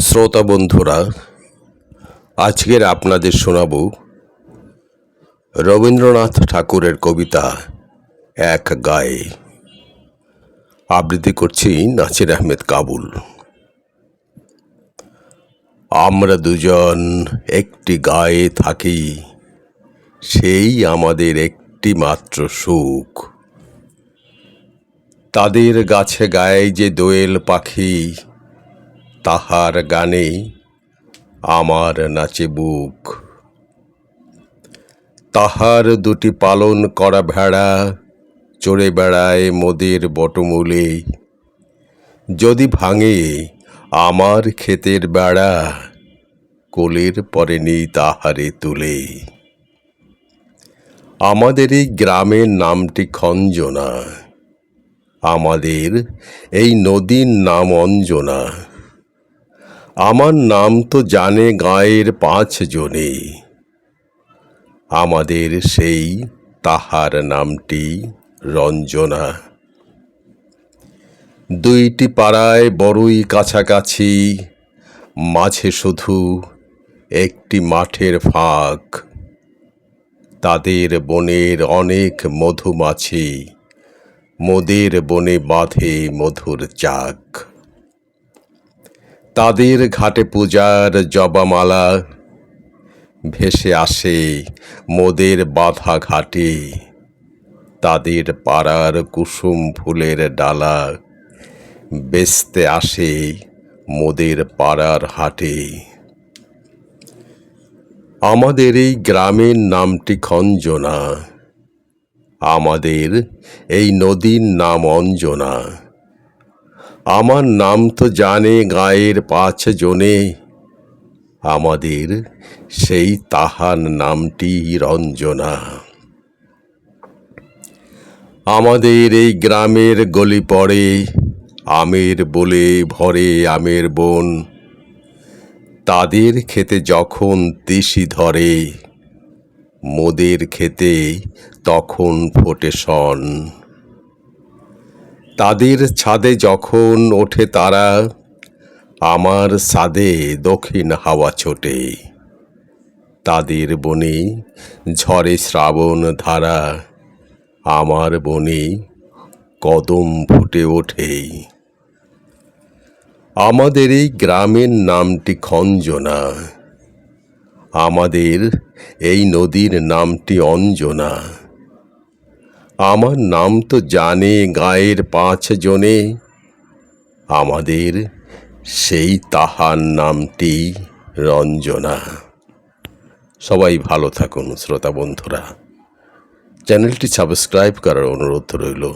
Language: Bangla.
শ্রোতা বন্ধুরা, আজকের আপনাদের শোনাব রবীন্দ্রনাথ ঠাকুরের কবিতা এক গায়ে। আবৃত্তি করছি নাসির আহমেদ কাবুল। আমরা দুজন একটি গায়ে থাকি, সেই আমাদের একটি মাত্র সুখ। তাদের গাছে গায়ে যে দোয়েল পাখি তাহার গানে আমার নাচে বুক। তাহার দুটি পালন করা ভেড়া চড়ে বেড়ায় মোদের বটমূলে। যদি ভাঙে আমার ক্ষেতের বেড়া, কোলের পরে নেই তাহারে তুলে। আমাদের এই গ্রামের নামটি খঞ্জনা। আমাদের এই নদীর নাম অঞ্জনা। আমার নাম তো জানে গায়ের পাঁচ জনে। আমাদের সেই তাহার নামটি রঞ্জনা। দুইটি পাড়ায় বড়ই কাছাকাছি, মাঝে শুধু একটি মাঠের ফাঁক। তাদের বনের অনেক মধুমাছি, মোদের বনে বাঁধে মধুর চাক। তাদের ঘাটে পূজার জবামালা ভেসে আসে মোদের বাধা ঘাটে। তাদের পাড়ার কুসুম ফুলের ডালা বেচতে আসে মোদের পাড়ার হাটে। আমাদের এই গ্রামের নামটি খঞ্জনা, আমাদের এই নদীর নাম অঞ্জনা। আমার নাম তো জানে গায়ের পাঁচ জনে। আমাদের সেই তাহার নামটি রঞ্জনা। আমাদের এই গ্রামের গলি পড়ে, আমের বলে ভরে আমের বন। তাদের খেতে যখন তিসি ধরে, মোদের খেতে তখন ফোটে তাদের ছাদে যখন ওঠে তারা, আমার সাদে দক্ষিণ হাওয়া ছোটে। তাদের বনে ঝরে শ্রাবণ ধারা, আমার বনে কদম ফুটে ওঠে। আমাদের এই গ্রামের নামটি খঞ্জনা, আমাদের এই নদীর নামটি অঞ্জনা। আমার নাম তো জানে গায়ের পাঁচ জনে। আমাদের সেই তাহার নামটি রঞ্জনা। সবাই ভালো থাকুন শ্রোতা বন্ধুরা। চ্যানেলটি সাবস্ক্রাইব করার অনুরোধ রইল।